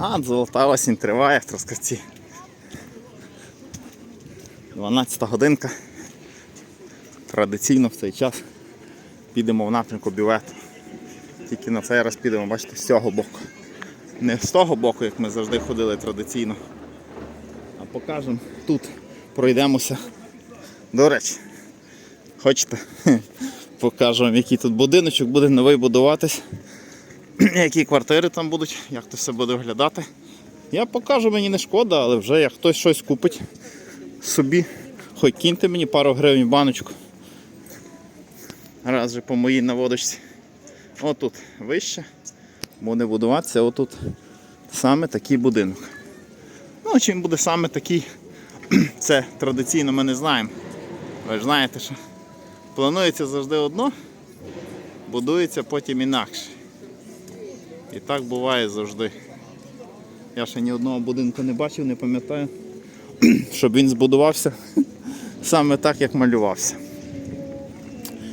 А, золота осінь триває в Трускавці. 12 годинка. Традиційно в цей час підемо в напрямку бювету. Тільки на цей раз підемо, бачите, з цього боку. Не з того боку, як ми завжди ходили традиційно. А покажемо тут, пройдемося. До речі, хочете? Покажу вам, який тут будиночок буде новий будуватись. Які квартири там будуть, як це все буде виглядати. Я покажу, мені не шкода, але вже як хтось щось купить собі, хоч киньте мені пару гривень баночку. Раз же по моїй наводочці. Отут вище буде будуватися отут саме такий будинок. Ну, чим буде саме такий, це традиційно ми не знаємо. Ви ж знаєте, що планується завжди одно, будується потім інакше. І так буває завжди. Я ще ні одного будинку не бачив, не пам'ятаю, щоб він збудувався саме так, як малювався.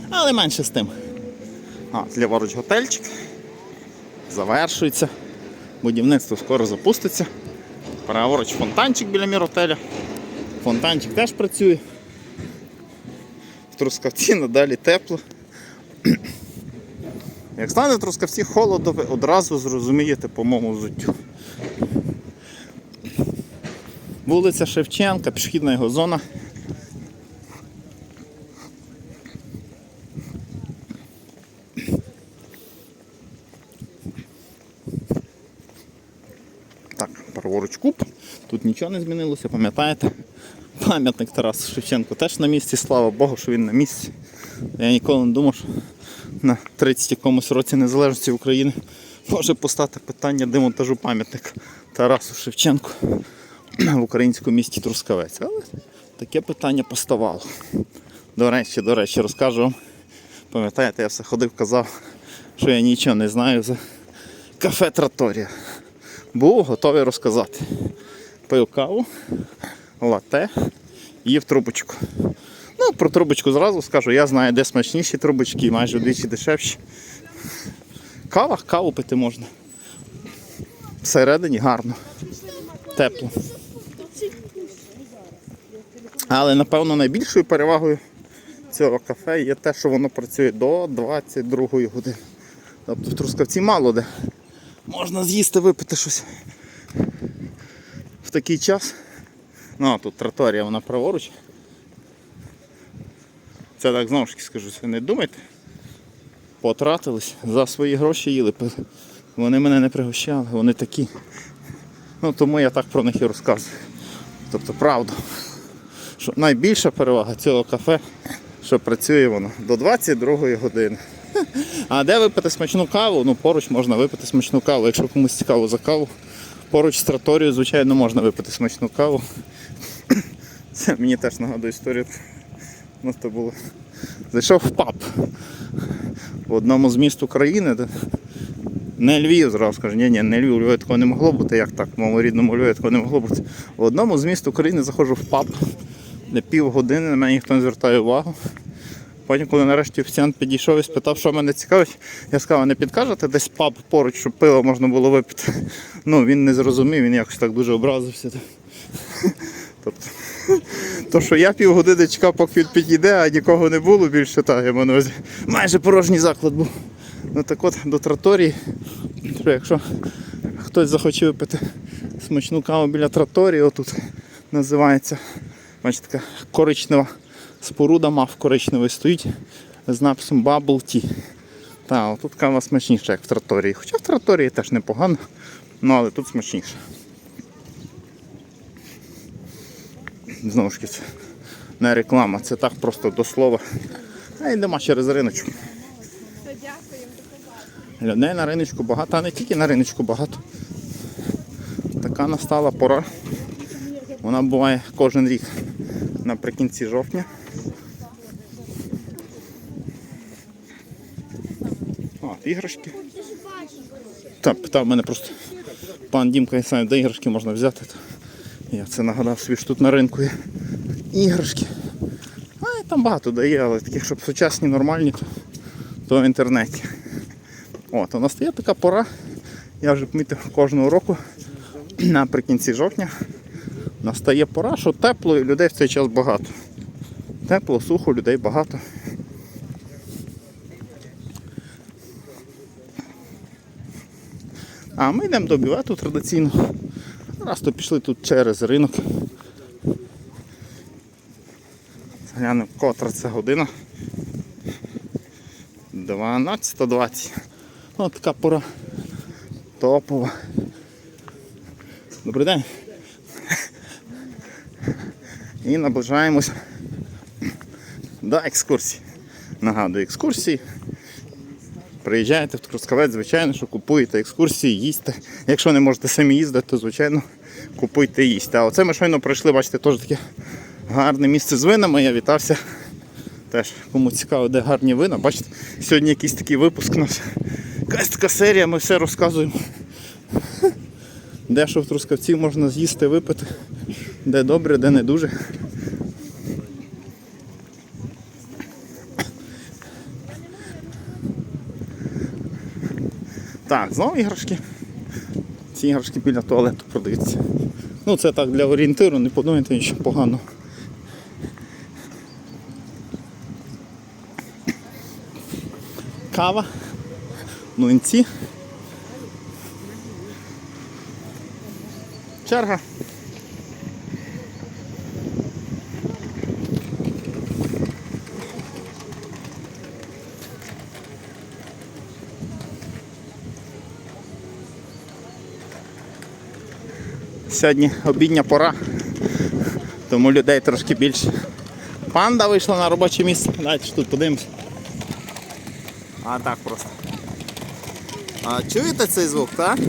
Але менше з тим. А, ліворуч готельчик. Завершується. Будівництво скоро запуститься. Праворуч фонтанчик біля міротеля. Фонтанчик теж працює. В Трускавці надалі тепло. Як стане Трускавці холодно, ви одразу зрозумієте по моєму взуттю. Вулиця Шевченка, пішохідна його зона. Так, праворуч куб. Тут нічого не змінилося, пам'ятаєте? Пам'ятник Тарасу Шевченку теж на місці, слава Богу, що він на місці. Я ніколи не думав, що на 30 якомусь році незалежності України може постати питання демонтажу пам'ятника Тарасу Шевченку в українському місті Трускавець. Але таке питання поставало. До речі, до речі, розкажу вам. Пам'ятаєте, я все ходив, казав, що я нічого не знаю за кафе Траторія. Був готовий розказати. Пив каву, лате, їв трубочку. Ну, про трубочку зразу скажу, я знаю, де смачніші трубочки майже вдвічі дешевші. Кава, каву пити можна. Всередині гарно, тепло. Але напевно найбільшою перевагою цього кафе є те, що воно працює до 22 години. Тобто в Трускавці мало де. Можна з'їсти, випити щось в такий час. Ну, а тут траторія, вона праворуч. Це так знову ж таки скажу, це не думайте. Потратились, за свої гроші їли. пили. Вони мене не пригощали, вони такі. Ну тому я так про них і розказую. Тобто правда. Що найбільша перевага цього кафе, що працює воно до 22 години. А де випити смачну каву? Ну поруч можна випити смачну каву. Якщо комусь цікаво за каву, поруч з траторією, звичайно, можна випити смачну каву. Це мені теж нагадує історію. То було. Зайшов в паб в одному з міст України. Не Львів, зразу скажу, ні, ні, не Львів, у Львові такого не могло бути, як так, в моєму рідному Львові такого не могло бути. В одному з міст України заходжу в паб, де півгодини на мене ніхто не звертає увагу. Потім, коли нарешті офіціант підійшов і спитав, що мене цікавить, я сказав, «А не підкажете десь паб поруч, щоб пиво можна було випити. Ну, він не зрозумів, він якось так дуже образився. Тобто, то, що я півгодини чекав, поки він підійде, а нікого не було більше, так, я на майже порожній заклад був. Ну так от до траторії, що якщо хтось захоче випити смачну каву біля траторії, отут називається, бачите, така коричнева споруда мав коричневий стоїть з написом Bubble Tea. Так, тут кава смачніша, як в траторії. Хоча в траторії теж непогано, ну але тут смачніше. Знову ж таки, це не реклама, це так просто до слова. А йдемо через риночок. Людей на риночку багато, а не тільки на риночку багато. Така настала пора. Вона буває кожен рік наприкінці жовтня. А, іграшки. Так, питав мене просто пан Дімка і сам, де іграшки можна взяти. Я це нагадав собі, що тут на ринку є іграшки. А там багато де є, але таких, щоб сучасні, нормальні, то, то в інтернеті. От, у нас є така пора, я вже помітив кожного року, наприкінці жовтня настає пора, що тепло і людей в цей час багато. Тепло, сухо, людей багато. А ми йдемо до бювету традиційно. Раз то пішли тут через ринок. Глянемо, котра це година. 12.20. Ось така пора топова. Добрий день. І наближаємось до екскурсії. Нагадую, екскурсії. Приїжджаєте в Трускавець, звичайно, що купуєте екскурсії, їсте. Якщо не можете самі їздити, то звичайно купуйте їсти. А оце ми щойно пройшли, бачите, теж таке гарне місце з винами. Я вітався. Теж кому цікаво, де гарні вина. Бачите, сьогодні якийсь такий випуск у нас. Якась така серія, ми все розказуємо. Де що в Трускавці можна з'їсти, випити, де добре, де не дуже. Так, знову іграшки. Ці іграшки біля туалету продаються. Ну це так для орієнтиру, не подумайте нічого погано. Кава, млинці. Черга. Сьогодні обідня пора, тому людей трошки більше. Панда вийшла на робоче місце. Давайте тут подивимось. А так просто. А чуєте цей звук, так?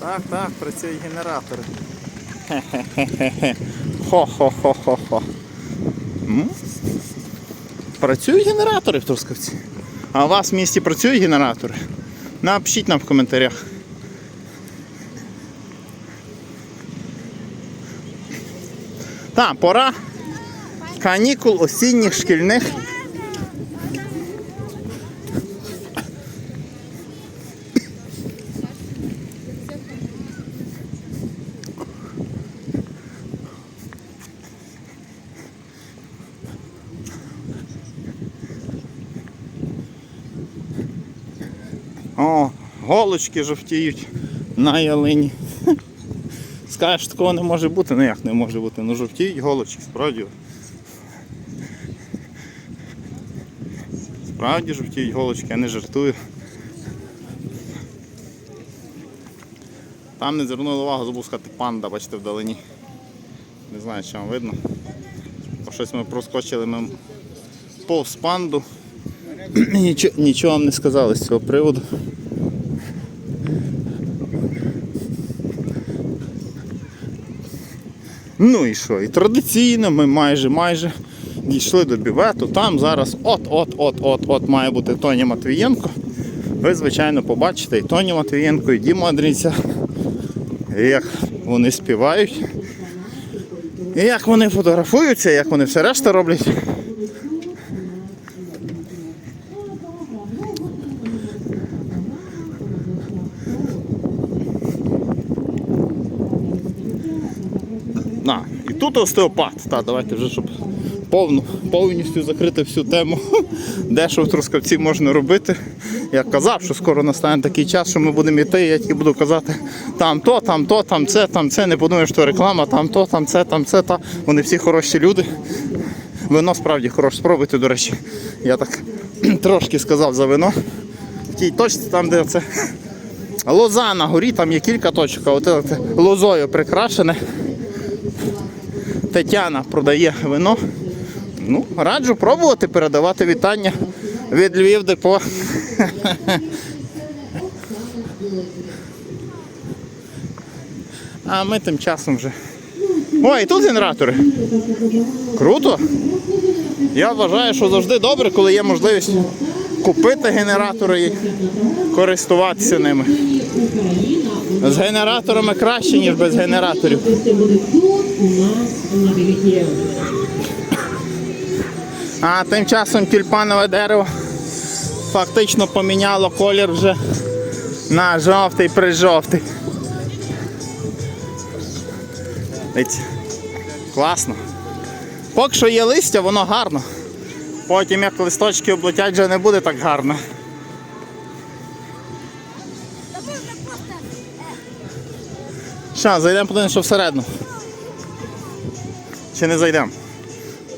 Так, так, працюють генератори. Хо-хо-хо-хо-хо. Працюють генератори в Трускавці. А у вас в місті працюють генератори? Напишіть нам в коментарях. Так, пора канікул осінніх шкільних. О, голочки жовтіють на ялині. Скажеш, такого не може бути, ну як не може бути. Ну жовтіють голочки, справді. Справді жовтіють голочки, я не жартую. Там не звернули увагу, забув сказати панда, бачите, вдалині. Не знаю, чи вам видно. Бо щось ми проскочили ми повз панду. Нічого, нічого вам не сказали з цього приводу. Ну і що? І традиційно ми майже майже дійшли до бювету. Там зараз от-от-от-от-от має бути Тоні Матвієнко. Ви, звичайно, побачите і Тоні Матвієнко, і Діму Андрійця, як вони співають, і як вони фотографуються, як вони все решта роблять. На, і тут остеопат. Так, давайте вже, щоб повну, повністю закрити всю тему, де що в Трускавці можна робити. Я казав, що скоро настане такий час, що ми будемо йти, я тільки буду казати там то, там то, там це, там це. Не подумаєш, що реклама, там то, там це, там це, та. Вони всі хороші люди. Вино справді хороше. Спробуйте, до речі. Я так трошки сказав за вино. В тій точці, там, де це лоза на горі, там є кілька точок, а от лозою прикрашене. Тетяна продає вино. Ну, раджу пробувати передавати вітання від Львів депо. А ми тим часом вже. Ой, і тут генератори. Круто. Я вважаю, що завжди добре, коли є можливість купити генератори і користуватися ними. З генераторами краще, ніж без генераторів. А тим часом тюльпанове дерево фактично поміняло колір вже на жовтий прижовтий. Класно. Поки що є листя, воно гарно. Потім як листочки облетять, вже не буде так гарно. Що, зайдемо подивимось, що всередину. Чи не зайдемо?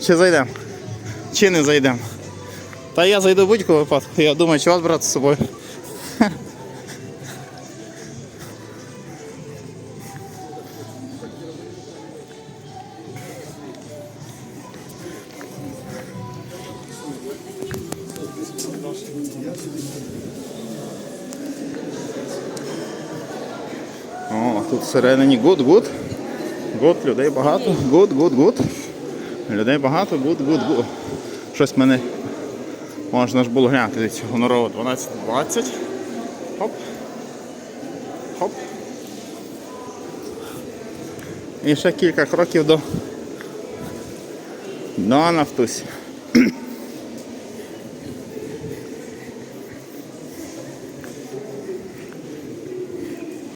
Чи зайдемо? Чи не зайдемо? Та я зайду будь-якого випадку. Я думаю, чи вас брати з собою. Тут всередині good, good. Good, людей багато. Good, good, good. Людей багато, good, good, good. Щось мене можна ж було глянути. Гонорово 12.20. Хоп. Хоп. І ще кілька кроків до, до Нафтусі.